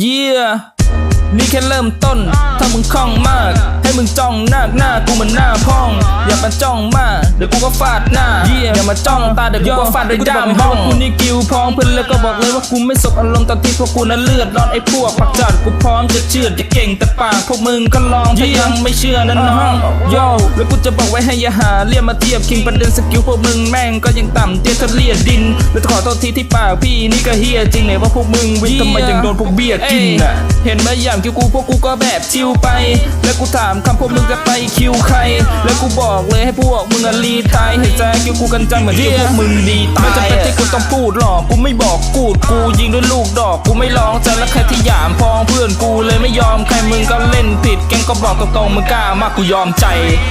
เยี่ยนี่แค่เริ่มต้น มึงคล่องมาก ให้มึงจ้องหน้าหน้ากูเหมือนหน้าพ่อง อย่ามาจ้องมากเดี๋ยวกูก็ฟาดหน้า อย่ามาจ้องตาเดี๋ยวกูก็ฟาดด้วยด้ามบ้องกูนี่กิวพองเพื่อนแล้วก็บอกเลยว่ากูไม่สบอารมณ์ตอนที่พวกกูนั้นเลือดร้อนไอ้พวกปักจัดกูพร้อมจะเชื่อจะเก่งแต่ปากพวกมึงก็ลองถ้ายังไม่เชื่อนะน้องโย่แล้วกูจะบอกไว้ให้อย่าหาเรียกมาเทียบคิงประเด็นสกิลพวกมึงแม่งก็ยังต่ำเตี้ยเทาเลียดินแล้วขอโทษทีที่ปากพี่นี่ก็เฮียจริงไหนว่าพวกมึงวิทย์ทำไมยังโดนพวกเบียดกินน่ะเห็นไหมอย่างคิวกูพวกกูก็แบบชิวไป แล้วกูถามคำพวกมึงจะไปคิวใคร แล้วกูบอกเลยให้พวกมึงอะรีตายเห็นใจคิวกูกันจังเหมือนที่พวกมึงดีตายไม่จำเป็นที่กูต้องพูดหรอกกูไม่บอกกูดกูยิงด้วยลูกดอกกูไม่ร้องใจแล้วใครที่หยามพองเพื่อนกูเลยไม่ยอมใครมึงก็เล่นผิดแกงก็บอกตรงๆมึงกล้ามากกูยอมใจ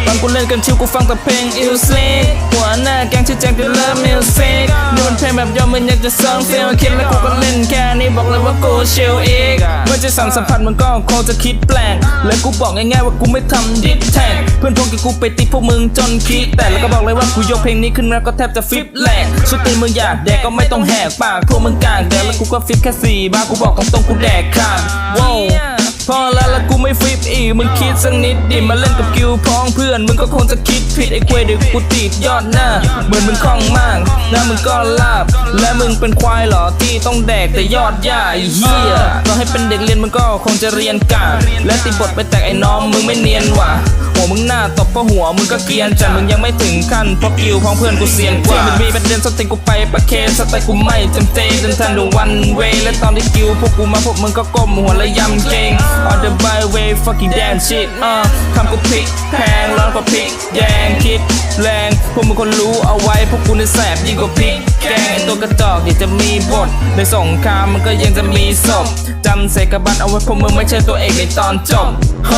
ตอนกูเล่นกันชิวกูฟังแต่เพลงอิลซิกหัวหน้าแกงชื่อแจ็คเดลเลอร์มิวสิกนี่มันเพลงแบบยอมมึงอยากจะเซิร์ฟเฟลคิดแล้วกูก็เล่นแค่นี้บอกเลยว่ากูชิลอีกเมื่อจะสั่งสัมผัสมันก็คงจะคิดแปลกและกูบอกง่ายๆว่ากูไม่ทำดิสแท็กเพื่อนพวกกับกูไปติดพวกมึงจนคิดแต่แล้วก็บอกเลยว่ากูยกเพลงนี้ขึ้นแล้วก็แทบจะฟิปแหลกสุดตีมึงอยากแดกก็ไม่ต้องแหกปากพวกมึงกลางแดกแล้วกูก็ฟิปแค่สี่บากูบอกตรงๆกูแดกขาดว้าว พอแล้วแล้วกูไม่ฟิปอีกมึงคิดสักนิดดิมาเล่นกับกิวพ้องเพื่อน มึงก็คงจะคิดผิดไอ้เควเดี๋ยวกูติดยอดหน้า เหมือนมึงคล่องมากหน้ามึงก็ลาบ และมึงเป็นควายเหรอที่ต้องแดกแต่ยอดย่าเฮียต่อให้เป็นเด็กเรียนมึงก็คงจะเรียนกาและติดบทไปแตกไอ้น้องมึงไม่เนียนว่ะ หัวมึงหน้าตบเพราะหัวมึงก็เกรียนแต่มึงยังไม่ถึงขั้นเพราะกิวพ้องเพื่อนกูเซียนกว่ามันมีประเด็นสติกูไปประเคนสไตล์กูไม่จำเจเดินทางดูวันเวและตอนที่กิวพวกกูมาพวกมึงก็ก้มหัวและยำเกง on the byway fucking damn shit อะคำกูพลิกแพงร้อนกว่าพริกแดงคิดแรงพวกมึงคนรู้เอาไว้พวกกูในแสบยิ่งกว่าพริกแกงไอตัวกระจอกอยากจะมีบทในสงครามมันก็ยังจะมีศพจำใส่กระบันเอาไว้พวกมึงไม่ใช่ตัวเอกในตอนจบฮ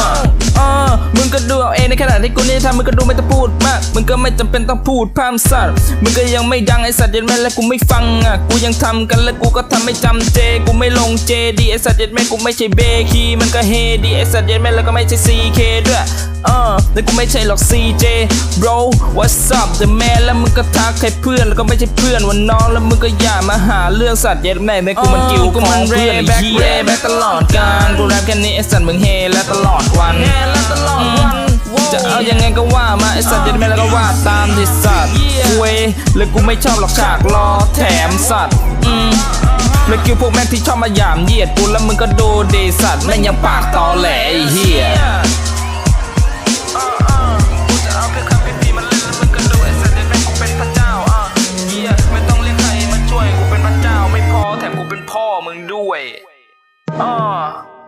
ออมึงก็ดูเอาเองในขณะที่กูนี่ทำมึงก็ดูไม่ต้องพูดมาก มึงก็ไม่จำเป็นต้องพูดพามสัตว์ มึงก็ยังไม่ดังไอสัตว์เย็นแม่และกูไม่ฟังอะ กูยังทำกันและกูก็ทำไม่จำเจ กูไม่ลงเจดีไอสัตว์เย็นแม่กูไม่ใช่เบคีมันก็เฮดีไอสัตว์เย็นแม่แล้วก็ไม่ใช่ซีเคด้วย เออแต่กูไม่ใช่หรอก CJ bro what's up the man แล้วมึงก็ทักใครเพื่อนแล้วก็ไม่ใช่เพื่อนวันน้องแล้วมึงก็อย่ามาหาเรื่องสัตว์เย็นแม่แม่กูมันกิวกูมันเรแบ็คเรแบ็คตลอดการกูแรปแค่นี้ไอสัตว์มึงเฮและตลอดวันจะเอายังไงก็ว่ามาไอสัตว์เย็นแม่แล้วก็ว่าตามที่สัตว์เวยแล้วกูไม่ชอบหรอกฉากรอแถมสัตว์อืมแล้วกิวพวกแม่งที่ชอบมาหยามเหยียดกูแล้วมึงก็ดูดีสัตว์แม่งยังปากตอแหลไอ้เหี้ย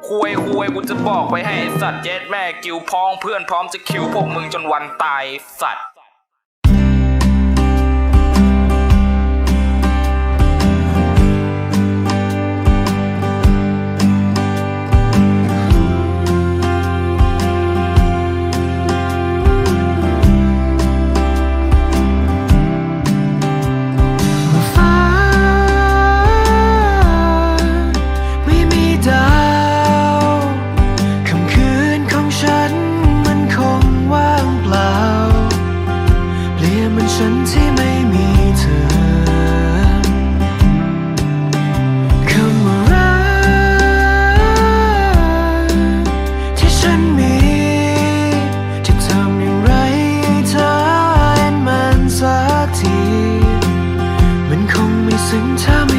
คุยคุยกูจะบอกไปให้สัตว์เย็ดแม่กิวพ้องเพื่อนพร้อมจะคิวพวกมึงจนวันตายสัตว์ งไ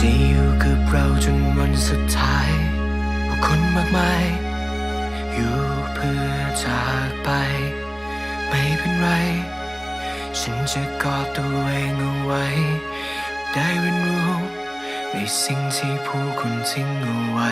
จะอยู่กับเราจนวันสุดท้ายผู้คนมากมาย อยู่เพื่อจากไป ไม่เป็นไร ฉันจะกอดตัวเองเอาไว้ ได้เรียนรู้ในสิ่งที่ผู้คนทิ้งเอาไว้